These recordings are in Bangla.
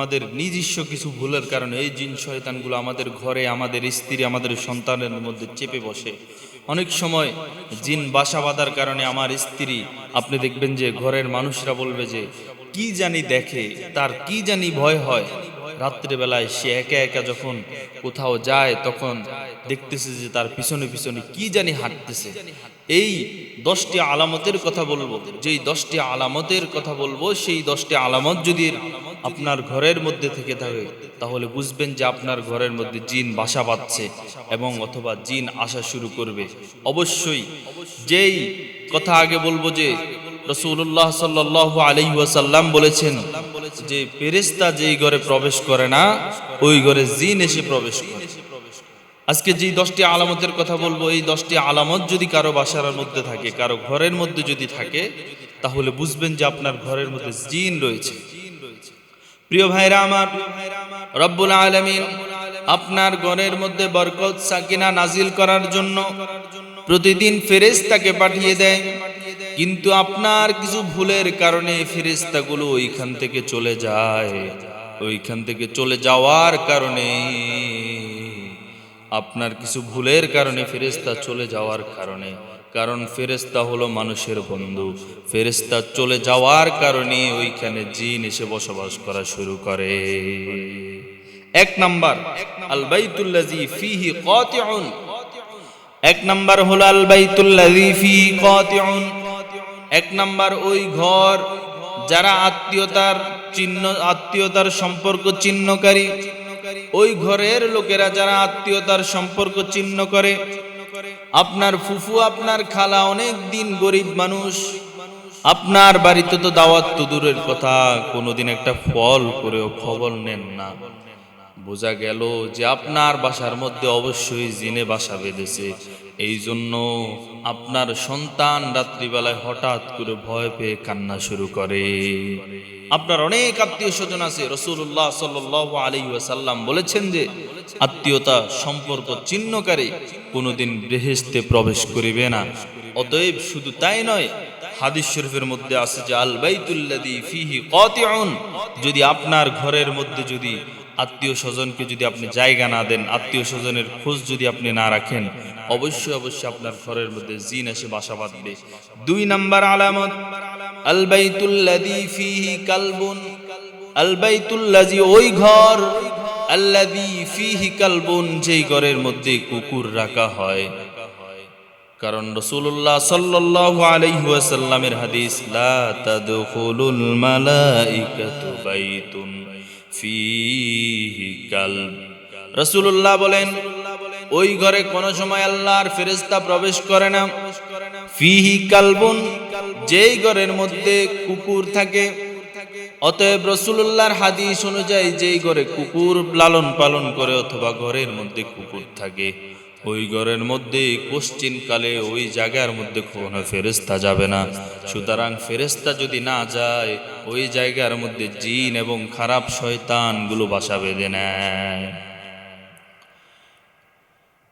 আমাদের নিজস্ব কিছু ভুলের কারণে এই জিন শয়তানগুলো আমাদের ঘরে, আমাদের স্ত্রী, আমাদের সন্তানের মধ্যে চেপে বসে। অনেক সময় জিন বাসা বাঁধার কারণে আমার স্ত্রী, আপনি দেখবেন যে ঘরের মানুষরা বলবে যে, কি জানি দেখে, তার কি জানি ভয় হয়। রাত্রিবেলায় সে একা একা যখন কোথাও যায়, তখন দেখতেছে যে তার পিছনে পিছনে কি জানি হাঁটতেছে। এই দশটি আলামতের কথা বলব। যেই দশটি আলামতের কথা বলব, সেই দশটি আলামত যদি আপনার ঘরের মধ্যে থেকে থাকে, তাহলে বুঝবেন যে আপনার ঘরের মধ্যে জিন বাসা বাঁধছে এবং অথবা জিন আসা শুরু করবে। অবশ্যই যেই কথা আগে বলব যে রসুল্লাহ সাল্লাহ আলী ওয়াসাল্লাম বলেছেন যে ফেরেস্তা যেই ঘরে প্রবেশ করে না, ওই ঘরে জিন এসে প্রবেশ করে। আজকে যেই দশটি আলামতের কথা বলব, এই দশটি আলামত যদি কারও বাসার মধ্যে থাকে, কারও ঘরের মধ্যে যদি থাকে, তাহলে বুঝবেন যে আপনার ঘরের মধ্যে জিন রয়েছে। প্রিয় ভাইরা আমার, রব্বুল আলমিন আপনার ঘরের মধ্যে বরকত, সাকিনা নাজিল করার জন্য প্রতিদিন ফেরেস্তাকে পাঠিয়ে দেয়। কিন্তু আপনার কিছু ভুলের কারণে ফেরেস্তাগুলো ওইখান থেকে চলে যায়। ওইখান থেকে চলে যাওয়ার কারণে, আপনার কিছু ভুলের কারণে ফেরেস্তা চলে যাওয়ার কারণে কারণ ফেরেস্তা হলো মানুষের বন্ধু। ফেরেস্তা চলে যাওয়ার কারণে ওইখানে জিন এসে বসবাস করা শুরু করে। এক নাম্বার আল বাইতুল্লাজি ফিহি কাতিউন। এক নাম্বার হলো আল বাইতুল্লাজি ফিহি কাতিউন। এক নাম্বার ওই ঘর যারা আত্মীয়তার চিহ্ন, আত্মীয়তার সম্পর্ক চিহ্নকারী। ওই ঘরের লোকেরা যারা আত্মীয়তার সম্পর্ক চিহ্ন করে আপনার ফুফু, আপনার খালা অনেক দিন গরিব মানুষ। আপনার বাড়িতে তো দাওয়াত তো দূরের কথা, কোনোদিন একটা ফল করেও খবর নেন না। বোঝা গেল যে আপনার বাসার মধ্যে অবশ্যই জিনে বাসা বেঁধেছে। এই জন্য আপনার সন্তান রাত্রিবেলায় হঠাৎ করে ভয় পেয়ে কান্না শুরু করে। আপনার অনেক আত্মীয় স্বজন আছে রসুল্লাহ সাল আলী ওয়াসাল্লাম বলেছেন যে, আত্মীয়তা সম্পর্ক চিহ্নকারী কোনোদিন বেহেস্তে প্রবেশ করিবে না। অতএব শুধু তাই নয়, হাদিস শরীফের মধ্যে আছে যে, আল বাইতুল্লাদি ফিহি কতিউন, যদি আপনার ঘরের মধ্যে যদি আত্মীয় স্বজনকে যদি আপনি জায়গা না দেন আত্মীয় স্বজনের খোঁজ যদি আপনি না রাখেন অবশ্যই অবশ্যই আপনার ঘরের মধ্যে জিন এসে বাসা বাঁধবে। দুই নাম্বার আলামত আল বাইতুল্লাদি ফিহি কালবুন আল বাইতুল্লাজি ওই ঘর আল্লাদি ফিহি কালবুন, যেই ঘরের মধ্যে কুকুর রাখা হয়। কারণ রসুল্লাহ সাল্লাহ আলাইসাল্লামের হাদিস, লা তাদখুলুল মালাইকাতু বাইতুন ফিহি কালব। রসুল্লাহ বলেন ওই ঘরে কোনো সময় আল্লাহর ফেরেস্তা প্রবেশ করে না। ফিহি কালবুন, যেই ঘরের মধ্যে কুকুর থাকে। অতএব রসুল্লাহর হাদিস অনুযায়ী যেই ঘরে কুকুর লালন পালন করে অথবা ঘরের মধ্যে কুকুর থাকে, ওই ঘরের মধ্যে কোশ্চিন কালে ওই জায়গার মধ্যে কোনো ফেরেস্তা যাবে না। সুতরাং ফেরেস্তা যদি না যায়, ওই জায়গার মধ্যে জিন এবং খারাপ শয়তানগুলো বাসা বেঁধে নেয়।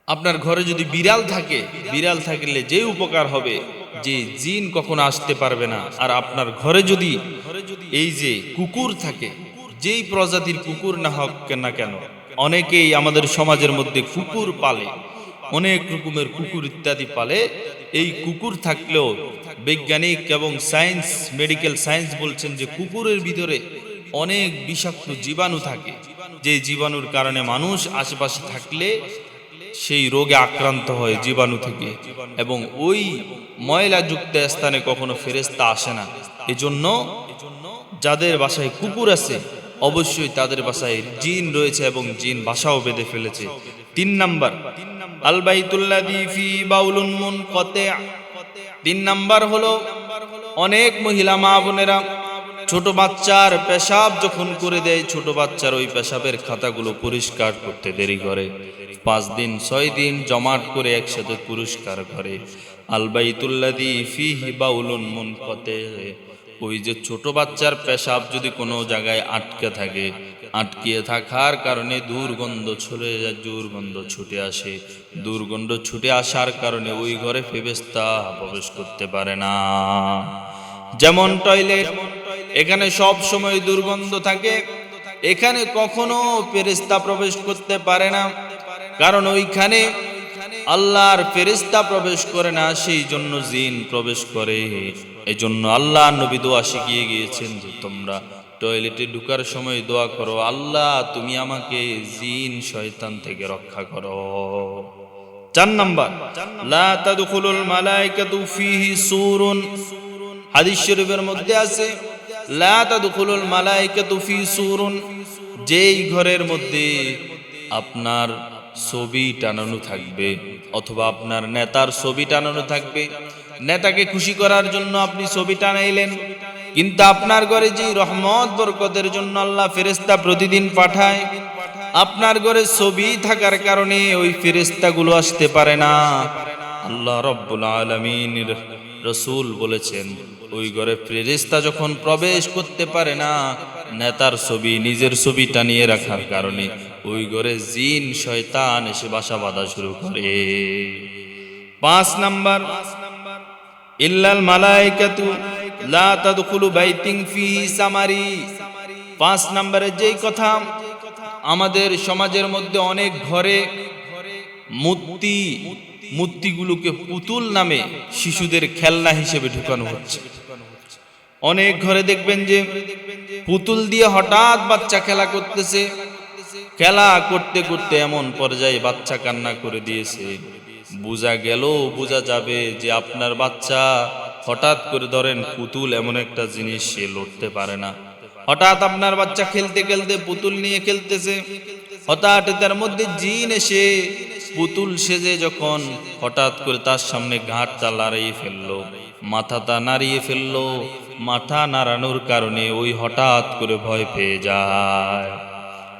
আপনার ঘরে যদি বিড়াল থাকে, বিড়াল থাকলে যে উপকার হবে? যে জিন কখনো আসতে পারবে না। আর আপনার ঘরে যদি এই যে কুকুর থাকে, যেই প্রজাতির কুকুর না হোক না কেন, অনেকেই আমাদের সমাজের মধ্যে কুকুর পালে, অনেক রকমের কুকুর ইত্যাদি পালে, এই কুকুর থাকলেও বৈজ্ঞানিক এবং সায়েন্স, মেডিকেল সায়েন্স বলছেন যে কুকুরের ভিতরে অনেক বিষাক্ত জীবাণু থাকে। যে জীবাণুর কারণে মানুষ আশেপাশে থাকলে সেই রোগে আক্রান্ত হয় জীবাণু থেকে। এবং ওই ময়লাযুক্ত স্থানে কখনো ফেরেস্তা আসে না। এজন্য যাদের বাসায় কুকুর আছে, অবশ্যই তাদের বাসায় জিন রয়েছে এবং জিন বাসাও বেঁধে ফেলেছে। তিন নাম্বার তিন নাম্বার হলো, অনেক মহিলা মা বোনেরা ছোট বাচ্চার পেশাব যখন করে দেয়, ছোট বাচ্চার ওই পেশাবের খাতাগুলো পরিষ্কার করতে দেরি করে। পাঁচ দিন, ছয় দিন জমাট করে একসাথে পুরস্কার করে। আলবাইতুল্লাদি ফিহি বাউলুন মন কতে ওই যে ছোট বাচ্চার পেশাব যদি কোনো জায়গায় আটকে থাকে, আটকিয়ে থাকার কারণে দুর্গন্ধ ছড়ে যায়, দুর্গন্ধ ছুটে আসে। দুর্গন্ধ ছুটে আসার কারণে ওই ঘরে ফেবেস্তা প্রবেশ করতে পারে না। যেমন টয়লেট এখানে সব সময় দুর্গন্ধ থাকে। এখানে কখনো ফেরেস্তা প্রবেশ করতে পারে না। কারণ ওইখানে আল্লাহর ফেরেস্তা প্রবেশ করে না সেই জন্য জিন প্রবেশ করে। এই জন্য আল্লাহ নবী দোয়া শিখিয়ে গিয়েছেন যে, তোমরা টয়লেটে ঢুকার সময় দোয়া করো, আল্লাহ তুমি আমাকে জিন শয়তান থেকে রক্ষা করো। চার নাম্বার, লা তাদখুলুল মালাইকাতু ফিহি সূরুন। হাদিস শরীফের মধ্যে আছে যেই ঘরের মধ্যে আপনার ছবি টানানো থাকবে অথবা আপনার নেতার ছবি টানানো থাকবে, নেতাকে খুশি করার জন্য আপনি ছবি টানাইলেন, কিন্তু আপনার ঘরে যে রহমত, বরকতের জন্য আল্লাহ ফেরেস্তা প্রতিদিন পাঠায়, আপনার ঘরে ছবি থাকার কারণে ওই ফেরেস্তাগুলো আসতে পারে না। আল্লাহ রব্বুল আলমিনের রসুল বলেছেন ওই ঘরে ফেরেস্তা যখন প্রবেশ করতে পারে না, নেতার ছবি, নিজের ছবি টানিয়ে রাখার কারণে ওই ঘরে জিন, শয়তান এসে বাসা বাঁধা শুরু করে। পাঁচ নাম্বার, ইল্লাল মালাইকাতু লা তাদখুলু বাইতিন ফি সামারি। পাঁচ নম্বরে যেই কথা, আমাদের সমাজের মধ্যে অনেক ঘরে মূর্তি, মূর্তিগুলোকে পুতুল নামে শিশুদের খেলনা হিসেবে ঢুকানো হচ্ছে। অনেক ঘরে দেখবেন যে পুতুল দিয়ে হঠাৎ বাচ্চা খেলা করতেছে। খেলা করতে করতে এমন পর্যায়ে বাচ্চা কান্না করে দিয়েছে। বোঝা গেল, বোঝা যাবে যে আপনার বাচ্চা হঠাৎ করে ধরেন পুতুল এমন একটা জিনিস সে লড়তে পারে না। হঠাৎ আপনার বাচ্চা খেলতে খেলতে পুতুল নিয়ে খেলতেছে। হঠাৎ তার মধ্যে জিন এসে পুতুল সেজে যখন হঠাৎ করে তার সামনে ঘাটটা লাড়িয়ে ফেলল মাথাটা নাড়িয়ে ফেলল মাথা নাড়ানোর কারণে ওই হঠাৎ করে ভয় পেয়ে যায়।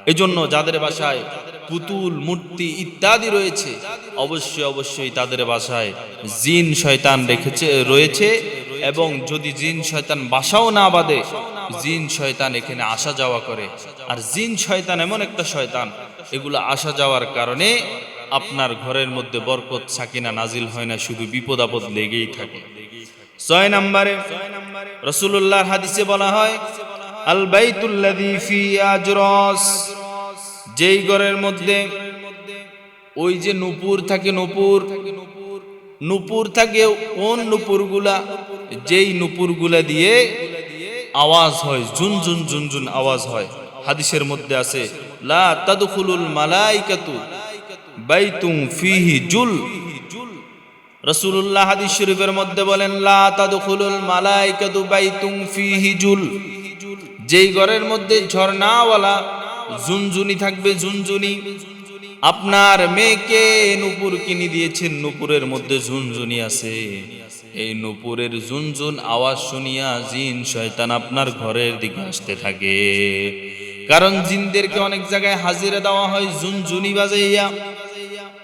এজন্য যাদের বাসায় পুতুল, মূর্তি ইত্যাদি রয়েছে, অবশ্যই অবশ্যই তাদের বাসায় জিন শয়তান রেখেছে, রয়েছে এবং যদি জিন শয়তান বাসাও না বাঁধে, জিন শয়তান এখানে আসা যাওয়া করে। আর জিন শয়তান এমন একটা শয়তান, এগুলো আসা যাওয়ার কারণে আপনার ঘরের মধ্যে বরকত সাকিনা নাজিল হয় না, শুধু বিপদ আপদ লেগেই থাকে। ছয় নম্বরে রসুল্লাহর হাদিসে বলা হয়, আল বাইতুল্লাযী ফি আজরস। যেই ঘরের মধ্যে, ওই যে নুপুর থাকে নুপুর নুপুর থাকে কোন নুপুরগুলা, যেই নুপুরগুলা দিয়ে আওয়াজ হয়, ঝুন ঝুন ঝুন ঝুন আওয়াজ হয়। হাদিসের মধ্যে আছে, লা তাদখুলুল মালাইকাতু বাইতুম ফিহি জুল রসুল্লাহ হাদিস শরীফের মধ্যে বলেন, লা যেই ঘরের মধ্যে ঝর্ণাওয়ালা ঝুনঝুনি থাকবে, ঝুনঝুনি। আপনার মেয়েকে নুপুর কিনে দিয়েছেন, নুপুরের মধ্যে ঝুনঝুনি আছে। এই নুপুরের ঝুনঝুন আওয়াজ শুনিয়া জিন, শয়তান আপনার ঘরের দিকে আসতে থাকে। কারণ জিনদেরকে অনেক জায়গায় হাজিরা দেওয়া হয়, ঝুনঝুনি বাজাইয়া।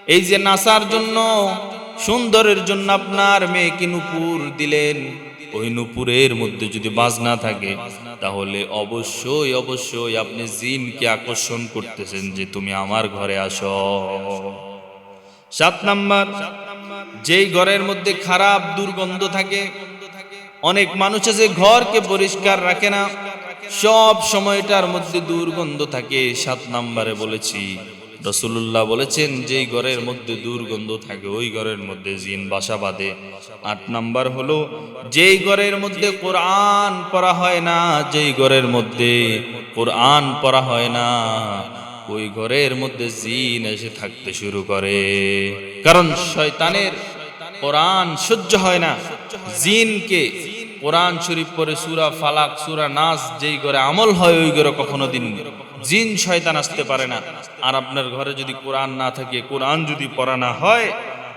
এই যে নাসার জন্য সুন্দরের জন্য আপনার মেয়েকে নুপুর দিলেন। ওই নুপুরের মধ্যে যদি বাজনা থাকে, তাহলে অবশ্যই অবশ্যই আপনি জিনকে আকর্ষণ করতেছেন যে তুমি আমার ঘরে আসো। সাত নাম্বার, যেই ঘরের মধ্যে খারাপ দুর্গন্ধ থাকে, অনেক মানুষ আছে ঘরকে পরিষ্কার রাখে না, সব সময়টার মধ্যে দুর্গন্ধ থাকে। সাত নাম্বারে বলেছি রসুল্লাহ বলেছেন, যেই ঘরের মধ্যে দুর্গন্ধ থাকে, ওই ঘরের মধ্যে জিন বাসা বাঁধে। আট নাম্বার হলো, যেই ঘরের মধ্যে কোরআন পড়া হয় না, যেই ঘরের মধ্যে কোরআন পড়া হয় না, ওই ঘরের মধ্যে জিন এসে থাকতে শুরু করে। কারণ শয়তানের কোরআন সহ্য হয় না। জিনকে কোরআন শরীফ পরে সুরা ফালাক, সুরা নাস, যেই ঘরে আমল হয়, ওই ঘরে কখনো দিন জিন শয়তান আসতে পারে না। আর আপনার ঘরে যদি কোরআন না থাকে, কোরআন যদি পড়া না হয়,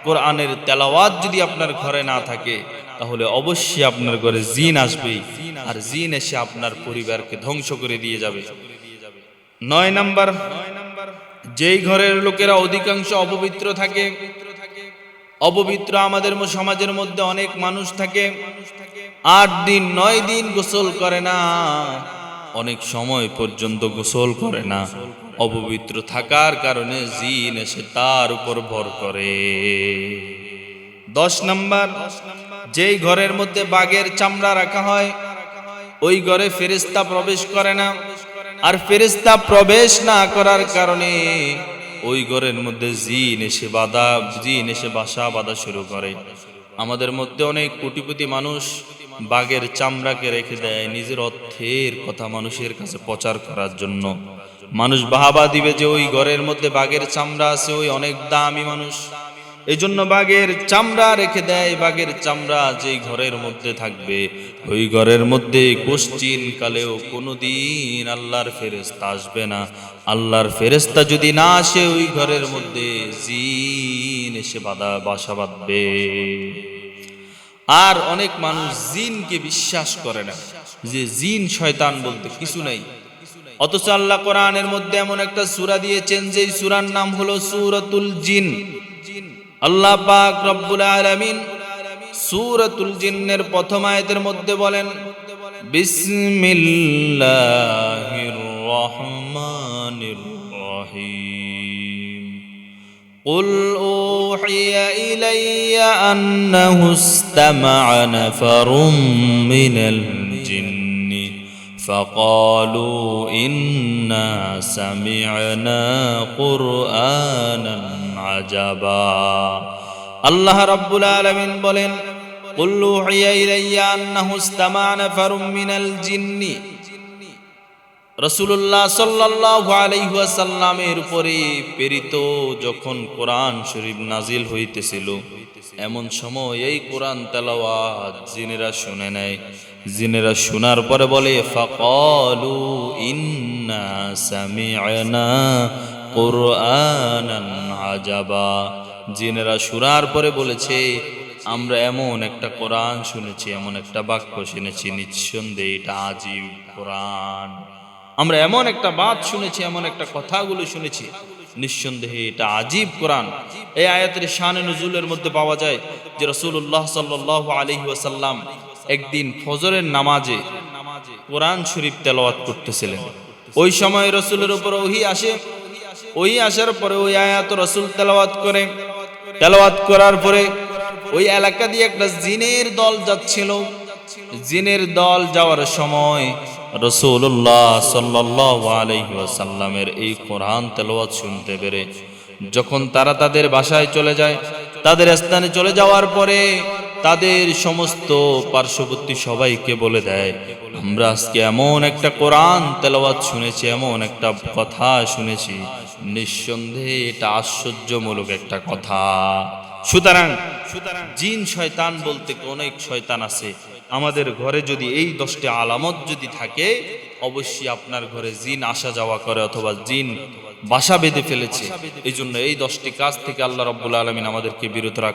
কোরআনের তেলাওয়াত যদি আপনার ঘরে না থাকে, তাহলে অবশ্যই আপনার ঘরে জিন আসবেই আর জিন এসে আপনার পরিবারকে ধ্বংস করে দিয়ে যাবে। নয় নাম্বার, যেই ঘরের লোকেরা অধিকাংশ অপবিত্র থাকে, অপবিত্র আমাদের সমাজের মধ্যে অনেক মানুষ থাকে, আট দিন, নয় দিন গোসল করে না। অনেক সময় পর্যন্ত গোসল করে না। অপবিত্র থাকার কারণে জিন এসে তার উপর ভর করে। দশ নাম্বার, যেই ঘরের মধ্যে বাঘের চামড়া রাখা হয়, ওই ঘরে ফেরেস্তা প্রবেশ করে না। আর ফেরেস্তা প্রবেশ না করার কারণে ওই ঘরের মধ্যে জিন এসে বাধা, জিন এসে বাসা বাঁধা শুরু করে। আমাদের মধ্যে অনেক কোটিপতি মানুষ বাঘের চামড়াকে রেখে দেয় নিজের অর্থের কথা মানুষের কাছে প্রচার করার জন্য। মানুষ বাহাবা দিবে যে ওই ঘরের মধ্যে বাঘের চামড়া আছে, ওই অনেক দামি মানুষ। এই জন্য বাঘের চামড়া রেখে দেয়, বাঘের চামড়া যেই ঘরের মধ্যে থাকবে। ওই ঘরের মধ্যে কোশ্চিন কালেও কোনোদিন আল্লাহর ফেরেস্তা আসবে না। আল্লাহর ফেরেস্তা যদি না আসে, ওই ঘরের মধ্যে জিন এসে বাধা, বাসা বাঁধবে। আর অনেক মানুষ জিনকে বিশ্বাস করে না। যে জিন শয়তান বলতে কিছু নাই। অথচ আল্লাহ কোরআনের মধ্যে এমন একটা সূরা দিয়েছেন যে সূরার নাম হলো সূরাতুল জিন। আল্লাহ পাক রব্বুল আলামিন সূরাতুল জিন্নের প্রথম আয়াতের মধ্যে বলেন, বিসমিল্লাহির রহমানির রহিম। قل اوحي الي انه استمع نفر من الجن فقالوا انا سمعنا قرانا عجبا الله رب العالمين বলেন قل اوحي الي انه استمع نفر من الجن রসুল্লাহ সাল্লাহ আলাইহাসাল্লামের উপরে প্রেরিত যখন কোরআন শরীফ নাজিল হইতেছিল, এমন সময় এই কোরআন তেলাওয়াত জিনেরা শুনে নেয়। জিনেরা শোনার পরে বলে, ফাকালু ইন্না জিনেরা শোনার পরে বলেছে, আমরা এমন একটা কোরআন শুনেছি, এমন একটা বাক্য শুনেছি, নিঃসন্দেহে এটা আজীব কোরআন। আমরা এমন একটা বাদ শুনেছি, এমন একটা কথাগুলো শুনেছি। নিঃসন্দেহে এটা আজীব কোরআন। এই আয়াতের শানে নজুলের মধ্যে পাওয়া যায় যে রসুল্লাহ সাল্লাহ আলহি ওয়াসাল্লাম একদিন ফজরের নামাজে কোরআন শরীফ তেলাওয়াত করতেছিলেন। ওই সময় রসুলের উপর ওহি আসে। ওই আসার পরে ওই আয়াত রসুল তেলাওয়াত করে। তেলাওয়াত করার পরে ওই এলাকা দিয়ে একটা জিনের দল যাচ্ছিল। জিনের দল যাওয়ার সময় রসুল্লাহ সাল্লাহ এই কোরআন তেলাওয়াত শুনতে পেরে, যখন তারা তাদের বাসায় চলে যায়, তাদের স্থানে চলে যাওয়ার পরে তাদের সমস্ত পার্শ্ববর্তী সবাইকে বলে দেয়, আমরা আজকে এমন একটা কোরআন তেলাওয়াত শুনেছি, এমন একটা কথা শুনেছি, নিঃসন্দেহে এটা আশ্চর্যমূলক একটা কথা। সুতরাং সুতরাং জিন শয়তান বলতে অনেক শয়তান আছে আমাদের ঘরে যদি এই দশটি আলামত যদি থাকে, অবশ্যই আপনার ঘরে জিন আসা যাওয়া করে অথবা জিন বাসা বেঁধে ফেলেছে। এই জন্য এই দশটি কাজ থেকে আল্লাহ রব্বুল আলমিন আমাদেরকে বিরত রাখ